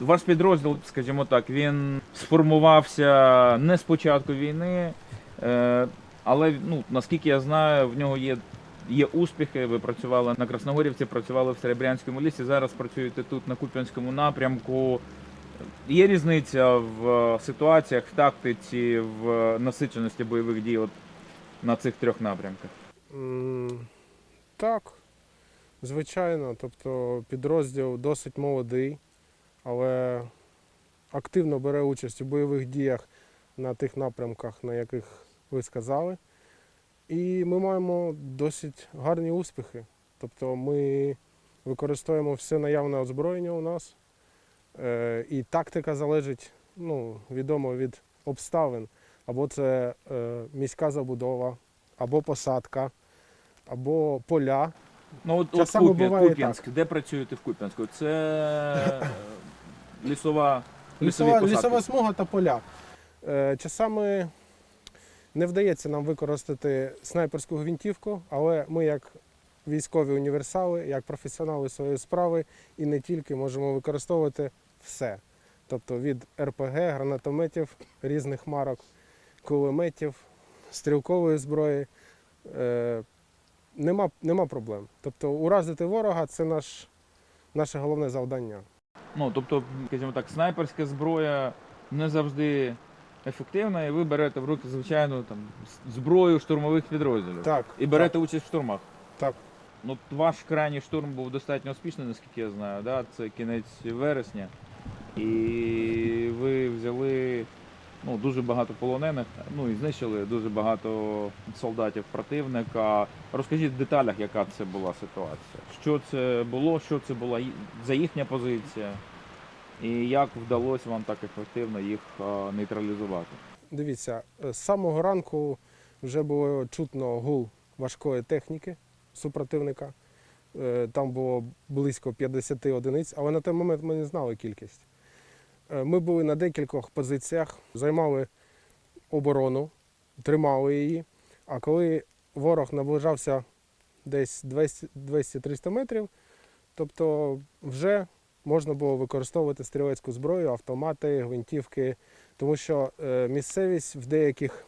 Ваш підрозділ, скажімо так, він сформувався не з початку війни, е, але ну, наскільки я знаю, в нього є, є успіхи. Ви працювали на Красногорівці, працювали в Серебрянському лісі, зараз працюєте тут на Куп'янському напрямку. Є різниця в ситуаціях, в тактиці, в насиченості бойових дій от на цих трьох напрямках. М, Так, звичайно. Тобто підрозділ досить молодий, але активно бере участь у бойових діях на тих напрямках, на яких ви сказали. І ми маємо досить гарні успіхи. Тобто ми використовуємо все наявне озброєння у нас. Е, І тактика залежить, ну, відомо від обставин. Або це е, міська забудова, або посадка, або поля. Ну от, от Куп'янськ, де працюєте в Куп'янську? Це лісова, лісові Лісова, посадки. лісова смуга та поля. Е, Часами не вдається нам використати снайперську гвинтівку, але ми, як військові універсали, як професіонали своєї справи, і не тільки можемо використовувати все. Тобто від РПГ, гранатометів різних марок, кулеметів, стрілкової зброї. Е, Нема, нема проблем. Тобто уразити ворога це наш, наше головне завдання. Ну, тобто, скажімо так, снайперська зброя не завжди ефективна, і ви берете в руки звичайну там зброю штурмових підрозділів. Так, І берете участь в штурмах. Так. Ну, ваш крайній штурм був достатньо успішний, наскільки я знаю. Да? Це кінець вересня. І ви взяли ну, дуже багато полонених, ну і знищили дуже багато солдатів противника. Розкажіть в деталях, яка це була ситуація. Що це було, що це була за їхня позиція, і як вдалося вам так ефективно їх нейтралізувати. Дивіться, е, з самого ранку вже було чутно гул важкої техніки супротивника. Е, Там було близько 50 одиниць, але на той момент ми не знали кількість. Е, Ми були на декількох позиціях, займали оборону, тримали її. А коли ворог наближався десь 200 200-300 метрів, тобто вже можна було використовувати стрілецьку зброю, автомати, гвинтівки, тому що е, місцевість в деяких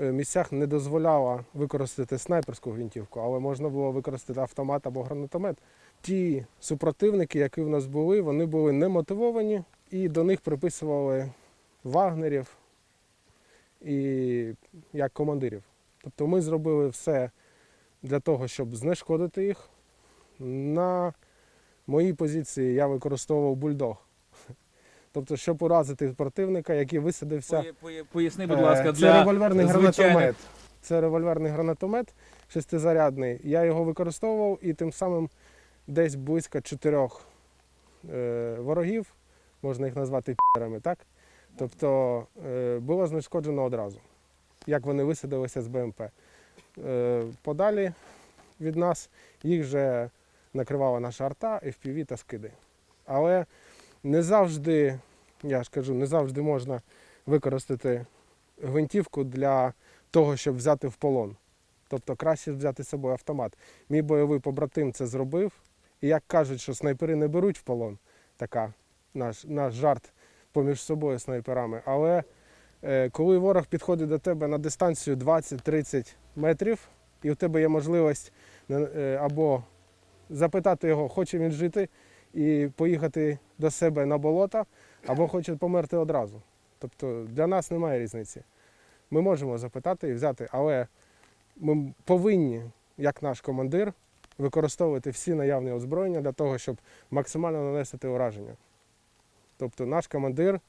е, місцях не дозволяла використати снайперську гвинтівку, але можна було використати автомат або гранатомет. Ті супротивники, які в нас були, вони були немотивовані і до них приписували вагнерів і як командирів. Тобто ми зробили все для того, щоб знешкодити їх. На моїй позиції я використовував бульдог. Тобто, щоб уразити противника, який висадився. Поясни, будь Е, ласка, це для револьверний звичайних- гранатомет. Це револьверний гранатомет шестизарядний. Я його використовував і тим самим десь близько чотирьох е, ворогів, можна їх назвати пірами, так? Тобто е, було знешкоджено одразу, як вони висадилися з БМП. Е, подалі від нас їх вже накривала наша арта, FPV та скиди. Але не завжди, я ж кажу, не завжди можна використати гвинтівку для того, щоб взяти в полон. Тобто краще взяти з собою автомат. Мій бойовий побратим це зробив. І як кажуть, що снайпери не беруть в полон, така наш, наш жарт поміж собою снайперами. Але е, коли ворог підходить до тебе на дистанцію 20-30 метрів, і у тебе є можливість е, або запитати його, хоче він жити, і поїхати до себе на болото, або хоче померти одразу. Тобто для нас немає різниці. Ми можемо запитати і взяти, але ми повинні, як наш командир, використовувати всі наявні озброєння для того, щоб максимально нанести ураження. Тобто наш командир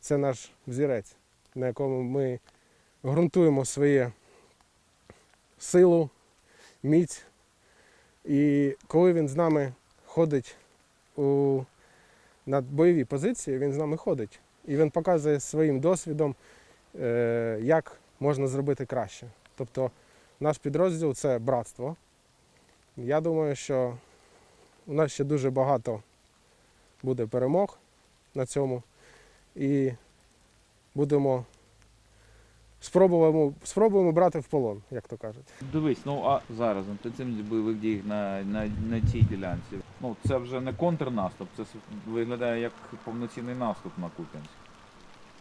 це наш взірець, на якому ми ґрунтуємо свою силу, міць. І коли він з нами ходить у, на бойові позиції, він з нами ходить. І він показує своїм досвідом, е, як можна зробити краще. Тобто наш підрозділ це братство. Я думаю, що у нас ще дуже багато буде перемог на цьому. І будемо спробуємо, спробуємо брати в полон, як то кажуть. Дивись, ну а зараз інтенсивність бойових дій на, на, на цій ділянці. Ну це вже не контрнаступ, це виглядає як повноцінний наступ на Куп'янськ.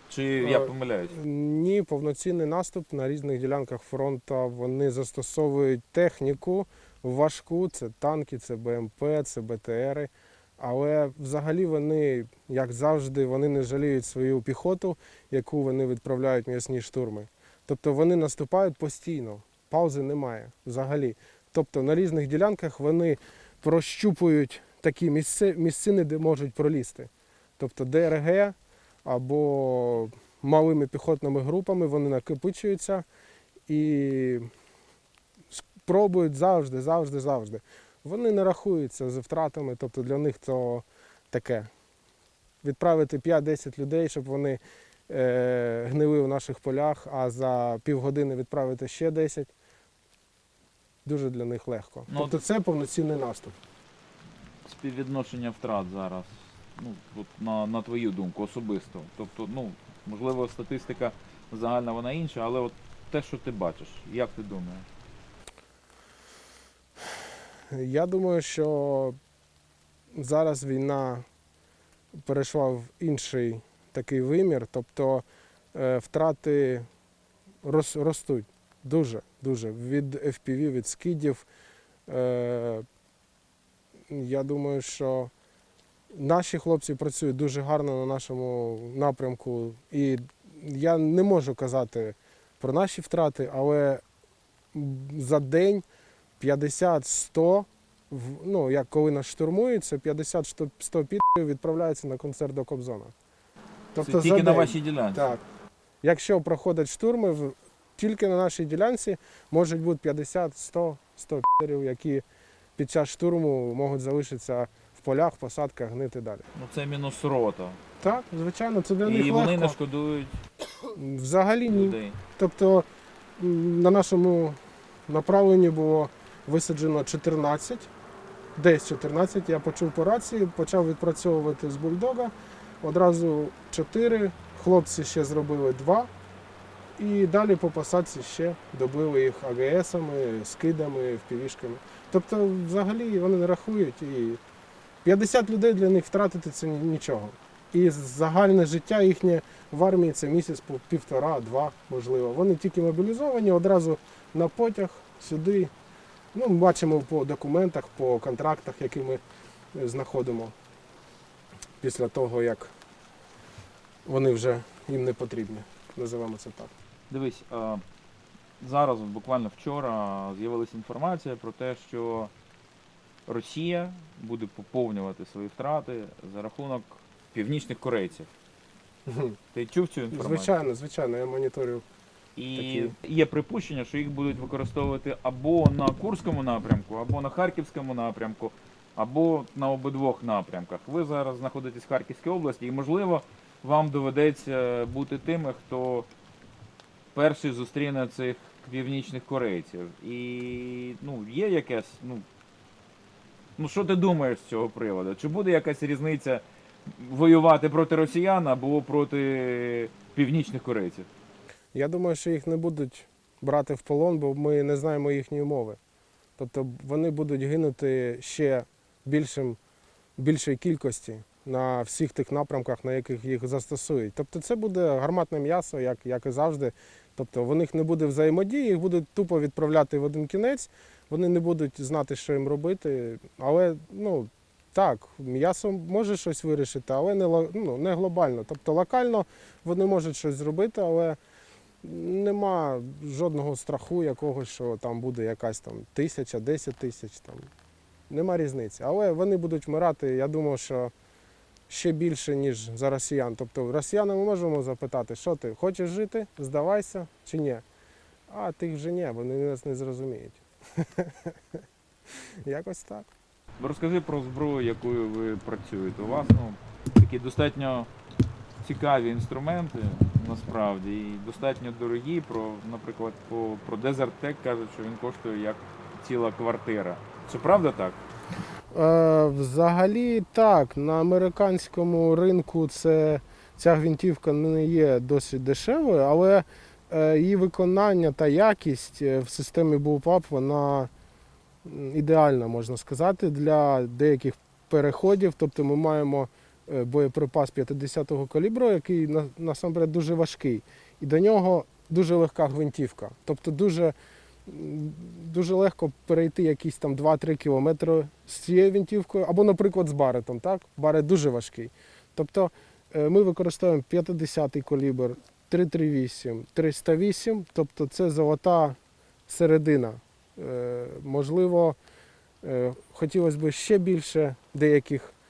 Чи я Е, помиляюсь? Ні, повноцінний наступ на різних ділянках фронту. Вони застосовують техніку важку, це танки, це БМП, це БТРи. Але взагалі вони, як завжди, вони не жаліють свою піхоту, яку вони відправляють м'ясні штурми. Тобто вони наступають постійно, паузи немає взагалі. Тобто на різних ділянках вони прощупують такі місци, місцини, де можуть пролізти. Тобто ДРГ або малими піхотними групами вони накопичуються і спробують завжди, завжди, завжди. Вони не рахуються з втратами, тобто для них то таке. Відправити 5-10 людей, щоб вони е, гнили в наших полях, а за півгодини відправити ще 10. Дуже для них легко. Ну, тобто це повноцінний наступ. Співвідношення втрат зараз. Ну, от на, на твою думку, особисто. Тобто, ну, можливо, статистика загальна вона інша, але от те, що ти бачиш, як ти думаєш? Я думаю, що зараз війна перейшла в інший такий вимір, тобто е, втрати ростуть дуже, дуже. Від FPV, від скидів. Е, Я думаю, що наші хлопці працюють дуже гарно на нашому напрямку. І я не можу казати про наші втрати, але за день 50-100, ну, як коли нас штурмують, це 50-100 підрів відправляються на концерт до Кобзона. Це за тільки на день. вашій ділянці. Так. Якщо проходять штурми, в- тільки на нашій ділянці можуть бути 50-100 100 підрів, які під час штурму можуть залишитися в полях, посадках, гнити далі. Ну це мінус рота. Так, звичайно, це для них І вони легко. не шкодують Взагалі ні. людей. Тобто м, на нашому направленні було висаджено 14, десь 14. Я почув по рації, почав відпрацьовувати з бульдога. Одразу 4, хлопці ще зробили 2. І далі по посадці ще добили їх АГСами, скидами, впівішками. Тобто, взагалі вони не рахують. І 50 людей для них втратити це нічого. І загальне життя їхнє в армії це місяць по півтора-два, можливо. Вони тільки мобілізовані, одразу на потяг сюди. Ну, ми бачимо по документах, по контрактах, які ми е, знаходимо після того, як вони вже їм не потрібні. Називаємо це так. Дивись, зараз, буквально вчора, з'явилася інформація про те, що Росія буде поповнювати свої втрати за рахунок північних корейців. Ти чув цю інформацію? Звичайно, звичайно, я моніторю. І Такі. є припущення, що їх будуть використовувати або на Курському напрямку, або на Харківському напрямку, або на обидвох напрямках. Ви зараз знаходитесь в Харківській області, і можливо вам доведеться бути тими, хто перший зустріне цих північних корейців. І ну, є якесь, ну. Ну, що ти думаєш з цього приводу? Чи буде якась різниця воювати проти росіян або проти північних корейців? Я думаю, що їх не будуть брати в полон, бо ми не знаємо їхньої мови. Тобто вони будуть гинути ще більшим, більшій кількості на всіх тих напрямках, на яких їх застосують. Тобто це буде гарматне м'ясо, як, як і завжди. Тобто в них не буде взаємодії, їх будуть тупо відправляти в один кінець, вони не будуть знати, що їм робити. Але ну, так, м'ясо може щось вирішити, але не, ну, не глобально. Тобто локально вони можуть щось зробити, але нема жодного страху якогось, що там буде якась там тисяча, десять тисяч. Там. Нема різниці. Але вони будуть вмирати, я думаю, що ще більше, ніж за росіян. Тобто росіяни ми можемо запитати, що ти хочеш жити, здавайся чи ні. А тих вже ні, вони нас не зрозуміють. Якось так. Розкажи про зброю, якою ви працюєте. У вас ну, такі достатньо цікаві інструменти насправді і достатньо дорогі. Про, наприклад, по, про Tech кажуть, що він коштує як ціла квартира. Це правда так? Е, взагалі так, на американському ринку це, ця гвинтівка не є досить дешевою, але е, її виконання та якість е, в системі Bullpup, вона ідеальна, можна сказати, для деяких переходів. Тобто ми маємо боєприпас 50-го калібру, який насамперед дуже важкий. І до нього дуже легка гвинтівка. Тобто дуже, дуже легко перейти якісь там 2-3 кілометри з цією гвинтівкою, або, наприклад, з баретом. Так? Барет дуже важкий. Тобто е, ми використовуємо 50-й калібр, 338, 308, тобто це золота середина. Е, Можливо, е, хотілося б ще більше деяких, е,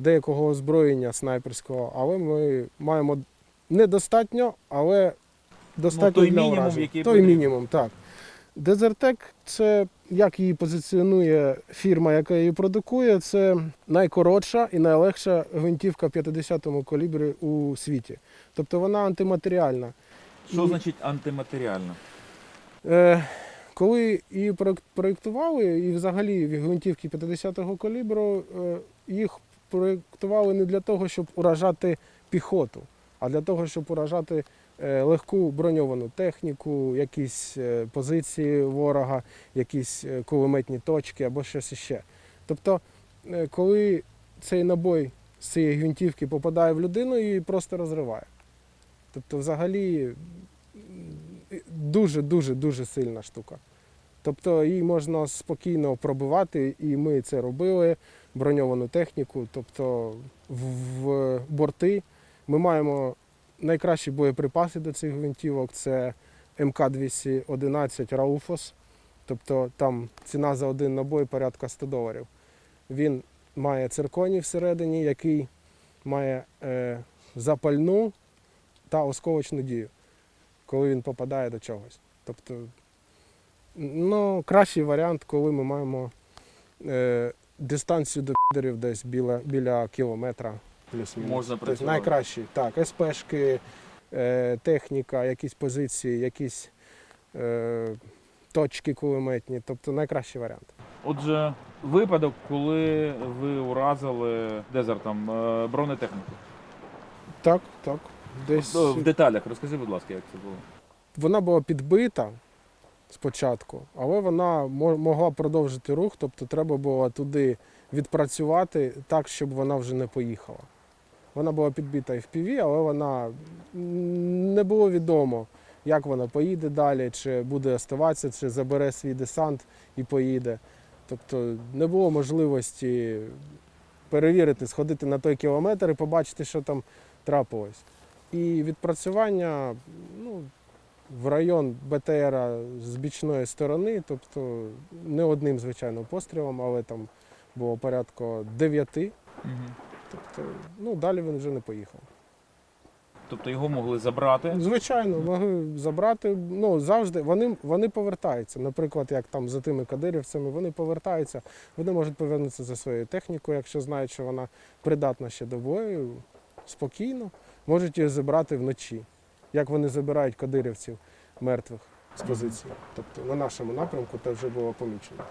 деякого озброєння снайперського, але ми маємо недостатньо, але достатньо той для мінімум, який той потрібен. мінімум, так. Дезертек це як її позиціонує фірма, яка її продукує, це найкоротша і найлегша гвинтівка 50-му калібрі у світі. Тобто вона антиматеріальна. Що І- значить антиматеріально? Е, коли її проєктували, і взагалі гвинтівки 50-го калібру, е, їх проєктували не для того, щоб уражати піхоту, а для того, щоб уражати е, легку броньовану техніку, якісь е, позиції ворога, якісь е, кулеметні точки або щось іще. Тобто, коли цей набой з цієї гвинтівки попадає в людину, її просто розриває. Тобто, взагалі, дуже дуже дуже сильна штука. Тобто її можна спокійно пробивати, і ми це робили, броньовану техніку, тобто в, борти. Ми маємо найкращі боєприпаси до цих гвинтівок. Це МК-211 Рауфос. Тобто там ціна за один набой порядка 100 доларів. Він має цирконій всередині, який має е, запальну та осколочну дію, коли він попадає до чогось. Тобто, ну, кращий варіант, коли ми маємо е, дистанцію до підерів десь біля, біля кілометра плюс-мінус. Можна тобто, працювати. найкращий. Так, СПшки, е, техніка, якісь позиції, якісь е, точки кулеметні. Тобто найкращий варіант. Отже, випадок, коли ви уразили дезертом е, бронетехніку. Так, так. Десь Е, В деталях розкажи, будь ласка, як це було. вона була підбита спочатку, але вона могла продовжити рух, тобто треба було туди відпрацювати так, щоб вона вже не поїхала. Вона була підбита і в піві, але вона не було відомо, як вона поїде далі, чи буде оставатися, чи забере свій десант і поїде. Тобто не було можливості перевірити, сходити на той кілометр і побачити, що там трапилось. І відпрацювання ну, в район БТР з бічної сторони, тобто не одним, звичайно, пострілом, але там було порядку дев'яти. Угу. Тобто, ну, далі він вже не поїхав. Тобто його могли забрати. Звичайно, могли забрати. Ну, завжди вони, вони повертаються. Наприклад, як там за тими кадирівцями, вони повертаються. Вони можуть повернутися за своєю технікою, якщо знають, що вона придатна ще до бою, спокійно. Можуть її забрати вночі, як вони забирають кадирівців мертвих з позиції. Тобто на нашому напрямку це вже було помічено.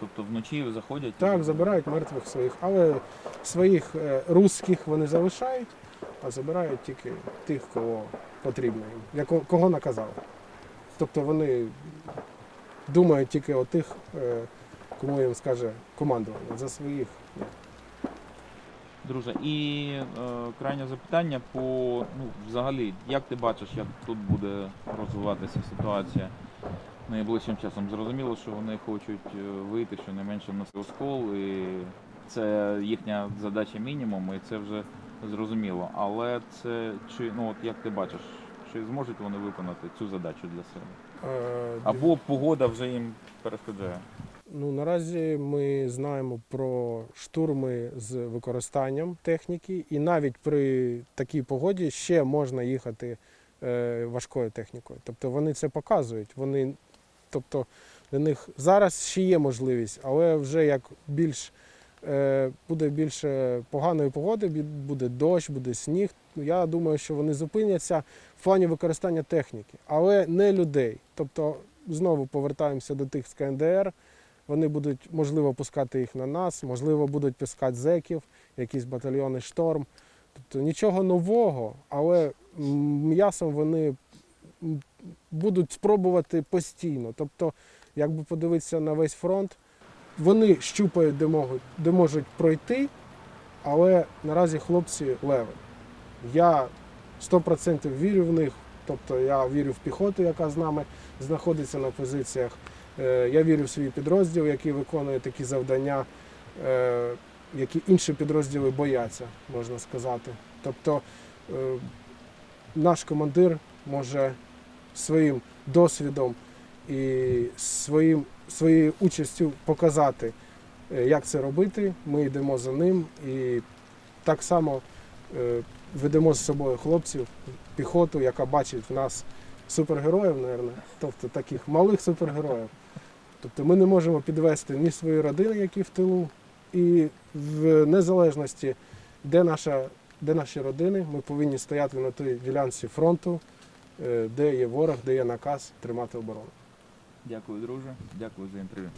Тобто вночі заходять. Так, забирають мертвих своїх, але своїх е, русських вони залишають, а забирають тільки тих, кого потрібно їм, яко- кого наказали. Тобто вони думають тільки о тих, е, кому їм скаже командування за своїх. ні. Друже, і е, крайнє запитання по ну, взагалі, як ти бачиш, як тут буде розвиватися ситуація найближчим часом? Зрозуміло, що вони хочуть е, вийти щонайменше на оскол, і це їхня задача мінімум, і це вже зрозуміло. Але це чи ну от як ти бачиш, чи зможуть вони виконати цю задачу для себе? Е, Або погода вже їм перешкоджає? Ну, наразі ми знаємо про штурми з використанням техніки, і навіть при такій погоді ще можна їхати е, важкою технікою. Тобто вони це показують. Вони, тобто для них зараз ще є можливість, але вже як більш е, буде більше поганої погоди, буде дощ, буде сніг. ну, Я думаю, що вони зупиняться в плані використання техніки, але не людей. Тобто знову повертаємося до тих з КНДР. Вони будуть, можливо, пускати їх на нас, можливо, будуть пускати зеків, якісь батальйони шторм. Тобто нічого нового, але м'ясом вони будуть спробувати постійно. Тобто, якби подивитися на весь фронт, вони щупають, де можуть, де можуть пройти, але наразі хлопці леви. Я 100% вірю в них, тобто я вірю в піхоту, яка з нами знаходиться на позиціях. Е, Я вірю в свій підрозділ, який виконує такі завдання, е, які інші підрозділи бояться, можна сказати. Тобто е, наш командир може своїм досвідом і своїм, своєю участю показати, як це робити. Ми йдемо за ним і так само ведемо з собою хлопців, піхоту, яка бачить в нас супергероїв, мабуть, тобто таких малих супергероїв. Тобто ми не можемо підвести ні свої родини, які в тилу, і в незалежності, де, наша, де наші родини, ми повинні стояти на той ділянці фронту, е, де є ворог, де є наказ тримати оборону. Дякую, друже. Дякую за інтерв'ю.